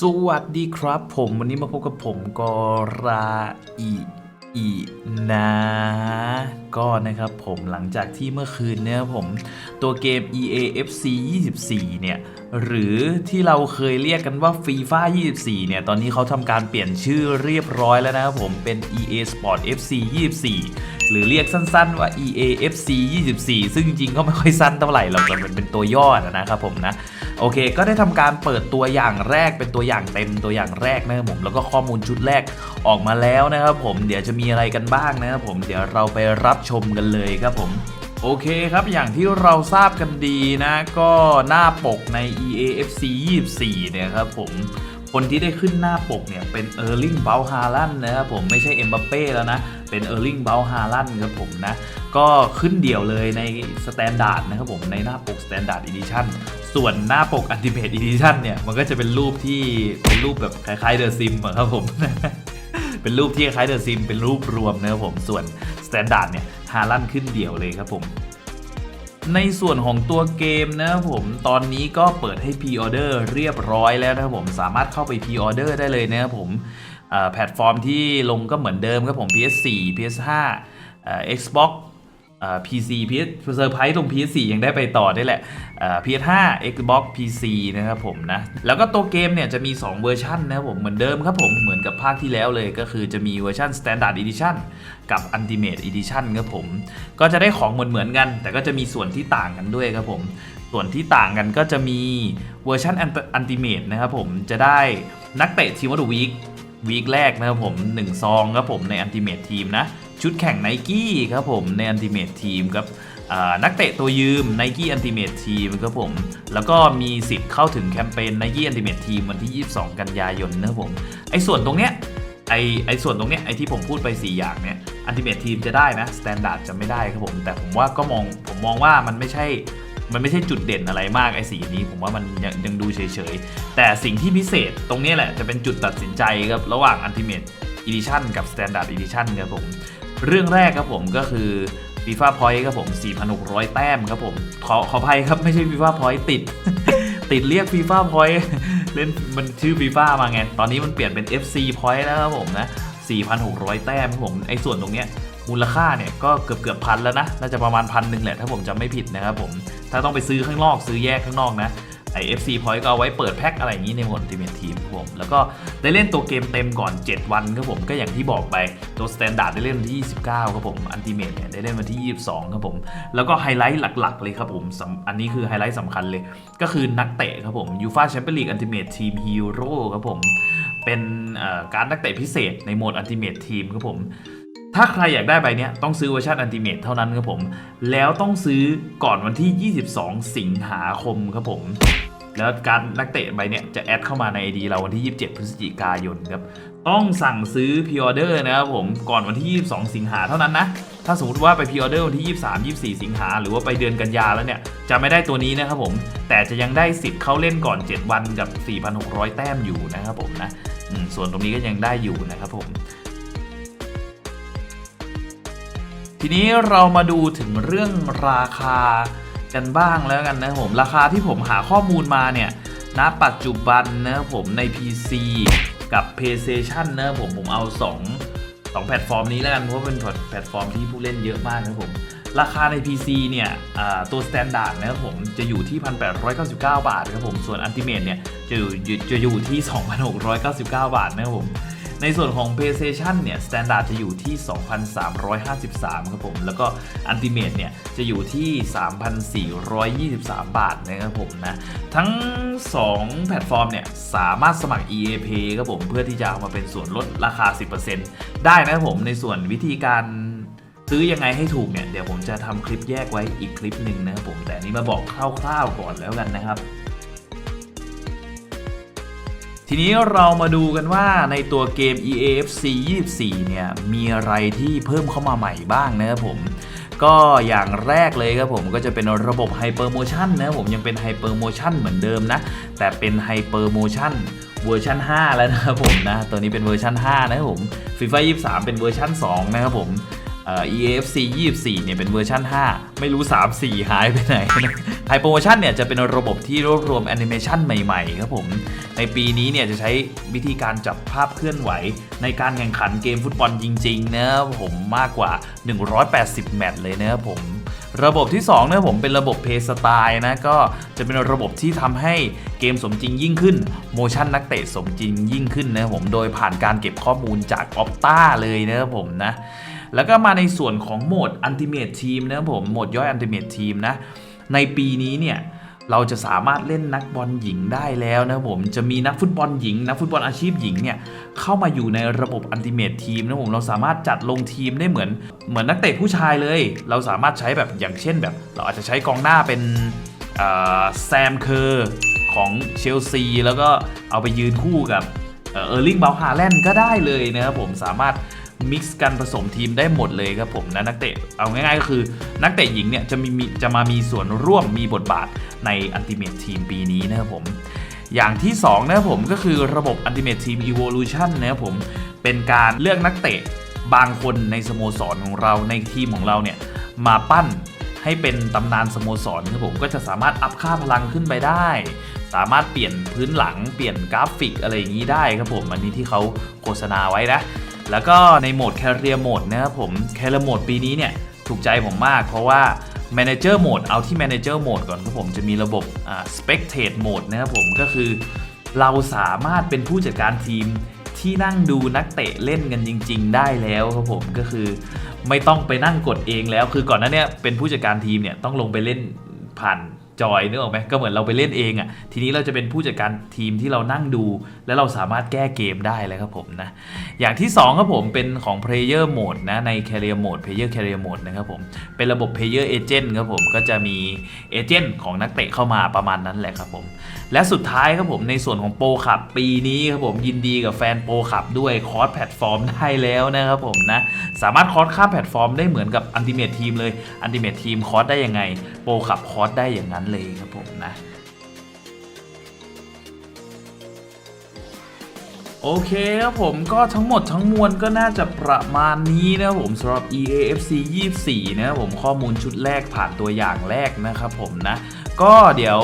สวัสดีครับผมวันนี้มาพบกับผมกอราอีอีนะ ก็นะครับผมหลังจากที่เมื่อคืนเนี่ยผมตัวเกม EA FC 24 เนี่ย หรือที่เราเคยเรียกกันว่า FIFA 24 เนี่ย ตอนนี้เขาทำการเปลี่ยนชื่อเรียบร้อยแล้วนะครับผมเป็น EA Sport FC 24 หรือเรียกสั้นๆว่า EA FC 24 ซึ่งจริงๆก็ไม่ค่อยสั้นเท่าไหร่หรอกแต่มันเป็นตัวย่อนะครับผมนะโอเค ก็ได้ทำการเปิดตัวอย่างแรกเป็นตัวอย่างเต็มตัวอย่างแรกนะครับผมแล้วก็ข้อมูลชุดแรกออกมาแล้วนะครับผมเดี๋ยวจะมีอะไรกันบ้างนะครับผมเดี๋ยวเราไปรับชมกันเลยครับผม โอเคครับอย่างที่เราทราบกันดีนะ ก็หน้าปกใน EAFC 24 เนี่ยครับผมคนที่ได้ขึ้นหน้าปกเนี่ยเป็นเออร์ลิงเบลฮาลันนะครับผมไม่ใช่เอ็มบัปเป้แล้วนะ เป็นเออร์ลิงเบลฮาลันครับผมนะ ก็ขึ้นเดี่ยวเลยในสแตนดาร์ดนะครับผมในหน้าปกสแตนดาร์ดอีดิชั่นส่วนหน้าปกอันติเม e อีดิชั่นเนี่ย มันก็จะเป็นรูปที่เป็นรูปแบบคล้ายๆเดอะซิมครับผม เป็นรูปที่คล้ายเดอะซิมเป็นรูปรวมนะครับผมส่วนสแตนดาร์ดเนี่ยฮาลันขึ้นเดี่ยวเลยครับผมในส่วนของตัวเกมนะครับผมตอนนี้ก็เปิดให้พรีออเดอร์เรียบร้อยแล้วนะครับผมสามารถเข้าไปพรีออเดอร์ได้เลยนะครับผมแพลตฟอร์มที่ลงก็เหมือนเดิมครับผม PS4 PS5 อ่า Xbox อ่า PC PS เซอร์ไพรส์ตรง PS4 ยังได้ไปต่อได้แหละเอ่า PS5 Xbox PC นะครับผมนะ แล้วก็ตัวเกมเนี่ยจะมี 2 เวอร์ชันนะครับผมเหมือนเดิมครับผมเหมือนกับภาคที่แล้วเลยก็คือจะมีเวอร์ชัน Standard Edition กับ Ultimate Edition ครับผม ก็จะได้ของเหมือนเหมือนกัน แต่ก็จะมีส่วนที่ต่างกันด้วยครับผม ส่วนที่ต่างกันก็จะมีเวอร์ชัน Ultimate นะครับผมจะได้นักเตะทีมวัตวีควีคแรกนะครับผม1ซองครับผมใน Ultimate Team นะ ชุดแข่ง n i กี้ครับผมใน Ultimate Team ครับนักเตะตัวยืม Nike Ultimate Team ครับผม แล้วก็มีสิทธิ์เข้าถึงแคมเปญ Nike Ultimate Team วันที่ 22 กันยายนนะครับผม ไอ้ส่วนตรงเนี้ยไอไอส่วนตรงเนี้ยไอ้ที่ผมพูดไป 4 อย่างเนี้ยอันติเมททีมจะได้นะสแตนดาร์ดจะไม่ได้ครับผม แต่ผมว่าก็มองผมมองว่ามันไม่ใช่มันไม่ใช่จุดเด่นอะไรมากไอ้สีนี้ ผมว่ามันยังยังดูเฉยๆ แต่สิ่งที่พิเศษตรงเนี้ยแหละจะเป็นจุดตัดสินใจครับระหว่าง Ultimate Edition กับ Standard Edition ครับผม เรื่องแรกครับผมก็คือ FIFA Point ครับผม 4,600 แต้มครับผม ขอขออภัยครับไม่ใช่ FIFA Point ติด ติดเรียก FIFA Point เล่นมันชื่อ FIFA มาไง ตอนนี้มันเปลี่ยนเป็น FC Point แล้วครับผมนะ 4,600 แต้มครับผมไอ้ส่วนตรงเนี้ยมูลค่าเนี่ยก็เกือบเกือบพันแล้วนะ น่าจะประมาณพันหนึ่งแหละถ้าผมจำไม่ผิดนะครับผม ถ้าต้องไปซื้อข้างนอกซื้อแยกข้างนอกนะ ไอ FC Point ก็เอาไว้เปิดแพ็คอะไรอย่างนี้ในหมด Ultimate Team ครับผม แล้วก็ได้เล่นตัวเกมเต็มก่อน 7 วันครับผมก็อย่างที่บอกไปตัว Standard ได้เล่นวันที่ 29ครับผม Ultimate เนี่ยได้เล่นวันที่ 22ครับผมแล้วก็ไฮไลท์หลักๆเลยครับผมอันนี้คือไฮไลท์สำคัญเลย ก็คือนักเตะครับผม UEFA Champions League Ultimate Team Hero ครับผมเป็นการนักเตะพิเศษในโหมด Ultimate Team ครับผม ถ้าใครอยากได้ใบเนี้ยต้องซื้อเวอร์ชันอันติเม e เท่านั้นครับผม แล้วต้องซื้อก่อนวันที่ 22 สิงหาคมครับผม แล้วการนักเตะใบเนี้ยจะแอดเข้ามาใน ID เราวันที่ 27 พฤศจิกายนครับ ต้องสั่งซื้อพ r ออเดอร์นะครับผม ก่อนวันที่ 22 สิงหาเท่านั้นนะ ถ้าสมมติว่าไปพ r ออเดอร์วันที่ 23 24 สิงหาหรือว่าไปเดือนกันยาแล้วเนี่ย จะไม่ได้ตัวนี้นะครับผม แต่จะยังได้สิทธิ์เข้าเล่นก่อน 7 วันกับ 4,600 แต้มอยู่นะครับผมนะส่วนตรงนี้ก็ยังได้อยู่นะครับผม ทีนี้เรามาดูถึงเรื่องราคากันบ้างแล้วกันนะผม ราคาที่ผมหาข้อมูลมาเนี่ยณปัจจุบันนะผมใน PC กับ PlayStation นะผมผมเอา 2 2 แพลตฟอร์มนี้แล้วกันเพราะเป็นแพลตฟอร์มที่ผู้เล่นเยอะมากนะผม ราคาใน PC เนี่ยตัว Standard นะครับผมจะอยู่ที่ 1,899 บาทครับผม ส่วน Ultimate เนี่ยจะอยู่จะอยู่ที่ 2,699 บาทนะครับผม ในส่วนของ PlayStation เนี่ย Standard จะอยู่ที่ 2,353 ครับผม แล้วก็ Ultimate เนี่ย จะอยู่ที่ 3,423 บาทนะครับผมนะ ทั้ง 2 แพลตฟอร์มเนี่ย สามารถสมัคร EA Pay ครับผม เพื่อที่จะเอามาเป็นส่วนลดราคา 10%ได้นะครับผม ในส่วนวิธีการซื้อยังไงให้ถูกเนี่ย เดี๋ยวผมจะทำคลิปแยกไว้อีกคลิปหนึ่งนะครับผม แต่นนี้มาบอกคร่าวๆก่อนแล้วกันนะครับ ทีนี้เรามาดูกันว่าในตัวเกม EAFC 24 เนี่ย มีอะไรที่เพิ่มเข้ามาใหม่บ้างนะครับผม ก็อย่างแรกเลยครับผมก็จะเป็นระบบ Hyper Motion นนะครับผมยังเป็น Hyper Motion เหมือนเดิมนะ แต่เป็น Hyper Motion เวอร์ชัน5 แล้วนะครับผมนะ ตัวนี้เป็นเวอร์ชัน5 นะครับผม FIFA 23 เป็นเวอร์ชัน2 นะครับผม EAFC 24 เนี่ยเป็นเวอร์ชัน5 ไม่รู้ 3 4 หายไปไหนนะ Hyper Motion เนี่ยจะเป็นระบบที่รวบรวมแอนิเมชันใหม่ๆ ครับผม ในปีนี้เนี่ยจะใช้วิธีการจับภาพเคลื่อนไหว ในการแข่งขันเกมฟุตบอลจริงๆนะครับผมมากกว่า 180 แมตช์เลยนะครับผมระบบที่2นะครับผมเป็นระบบ Play Style นะก็จะเป็นระบบที่ทำให้เกมสมจริงยิ่งขึ้นโมชั่นนักเตะสมจริงยิ่งขึ้นนะผมโดยผ่านการเก็บข้อมูลจาก Opta เลยนะครับผมนะ แล้วก็มาในส่วนของโหมด Ultimate Team นะครับผมโหมดย่อย Ultimate Team นะ ในปีนี้เนี่ยเราจะสามารถเล่นนักบอลหญิงได้แล้วนะผม จะมีนักฟุตบอลหญิง นักฟุตบอลอาชีพหญิงเนี่ยเข้ามาอยู่ในระบบ Ultimate Team นะผม เราสามารถจัดลงทีมได้เหมือน เหมือนนักเตะผู้ชายเลย เราสามารถใช้แบบอย่างเช่นแบบ เราอาจจะใช้กองหน้าเป็นแซมเคอร์ของเชลซี แล้วก็เอาไปยืนคู่กับเออร์ลิงเบลฮาแลนด์ก็ได้เลยนะครับผมสามารถ มิกซ์กันผสมทีมได้หมดเลยครับผมนะนักเตะเอาง่ายๆก็คือนักเตะหญิงเนี่ยจะมีจะมามีส่วนร่วมมีบทบาทในอันติเม e ทีมปีนี้นะครับผมอย่างที่2นะครับผมก็คือระบบ Ultimate Team Evolution นะครับผมเป็นการเลือกนักเตะบางคนในสโมสรของเราในทีมของเราเนี่ยมาปั้นให้เป็นตำนานสโมสรครับผมก็จะสามารถอัพค่าพลังขึ้นไปได้ สามารถเปลี่ยนพื้นหลังเปลี่ยนกราฟิกอะไรอย่างนี้ได้ครับผมอันนี้ที่เขาโฆษณาไว้นะ แล้วก็ในโหมด Career Mode นะครับผม Career Mode ปีนี้เนี่ยถูกใจผมมาก เพราะว่า Manager Mode เอาที่ Manager Mode ก่อนครับผมจะมีระบบอ่า Spectate Mode นะครับผมก็คือ เราสามารถเป็นผู้จัดการทีมที่นั่งดูนักเตะเล่นกันจริง ๆ ได้แล้วครับผมก็คือ ไม่ต้องไปนั่งกดเองแล้ว คือก่อนหน้านี้เป็นผู้จัดการทีมเนี่ยต้องลงไปเล่นผ่าน จอยนึกออกไหมก็เหมือนเราไปเล่นเองอะ่ะทีนี้เราจะเป็นผู้จัดการทีมที่เรานั่งดู แล้วเราสามารถแก้เกมได้เลยครับผมนะอย่างที่สองครับผมเป็นของ Player Mode นะใน Career Mode Player Career Mode นะครับผมเป็นระบบ Player Agent ครับผมก็จะมีเอเจนต์ของนักเตะเข้ามาประมาณนั้นแหละครับผม และสุดท้ายครับผมในส่วนของโปรขับปีนี้ครับผมยินดีกับแฟนโปรขับด้วยคอร์สแพลตฟอร์มได้แล้วนะครับผมนะสามารถคอร์สข้ามแพลตฟอร์มได้เหมือนกับอันติเมททีมเลยอันติเมททีมคอร์สได้ยังไง โปรขับคอร์สได้อย่างนั้นเลยครับผมนะ โอเคครับผมก็ทั้งหมดทั้งมวลก็น่าจะประมาณนี้นะครับผมสำหรับ EAFC 24 นะครับผมข้อมูลชุดแรกผ่านตัวอย่างแรกนะครับผมนะก็เดี๋ยว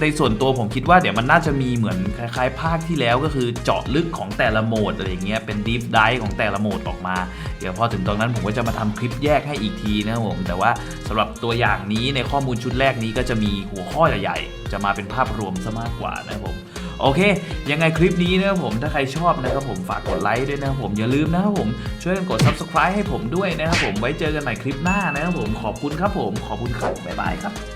ในส่วนตัวผมคิดว่าเดี๋ยวมันน่าจะมีเหมือนคล้ายๆ ภาคที่แล้วก็คือเจาะลึกของแต่ละโหมดอะไรอย่างเงี้ยเป็นดีฟไดของแต่ละโหมดออกมา เดี๋ยวพอถึงตรงนั้นผมก็จะมาทำคลิปแยกให้อีกทีนะครับผมแต่ว่าสำหรับตัวอย่างนี้ในข้อมูลชุดแรกนี้ก็จะมีหัวข้อใหญ่ๆจะมาเป็นภาพรวมซะมากกว่านะครับผม โอเค ยังไงคลิปนี้นะครับผมถ้าใครชอบนะครับผมฝากกดไลค์ด้วยนะครับผมอย่าลืมนะครับผมช่วยกันกด subscribe ให้ผมด้วยนะครับผมไว้เจอกันใหม่คลิปหน้านะครับผมขอบคุณครับผมขอบคุณครับบ๊ายบายครับ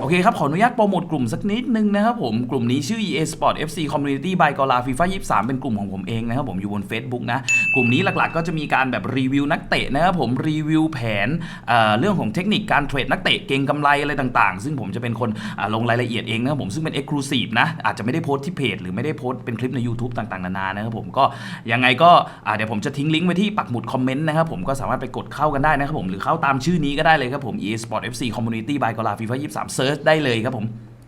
โอเคครับ ขออนุญาตโปรโมทกลุ่มสักนิดนึงนะครับผม กลุ่มนี้ชื่อ EA Sport FC Community by กอลา FIFA 23 เป็นกลุ่มของผมเองนะครับผมอยู่บน Facebook นะ กลุ่มนี้หลักๆ ก็จะมีการแบบรีวิวนักเตะนะครับผมรีวิวแผนเเรื่องของเทคนิคการเทรดนักเตะเก่งกำไรอะไรต่างๆ ซึ่งผมจะเป็นคนลงรายละเอียดเองนะครับผมซึ่งเป็น Exclusive นะ อาจจะไม่ได้โพสต์ที่เพจหรือไม่ได้โพสต์เป็นคลิปใน YouTube ต่างๆ นานานะครับผมก็ยังไงก็เดี๋ยวผมจะทิ้งลิงก์ไว้ที่ปักหมุดคอมเมนต์นะครับผมก็สามารถไปกดเข้ากันได้นะครับผมหรือเข้าตามชื่อนี้ก็ได้เลยครับผม EA Sport FC Community by กอลา FIFA 23เซิร์ชได้เลยครับผม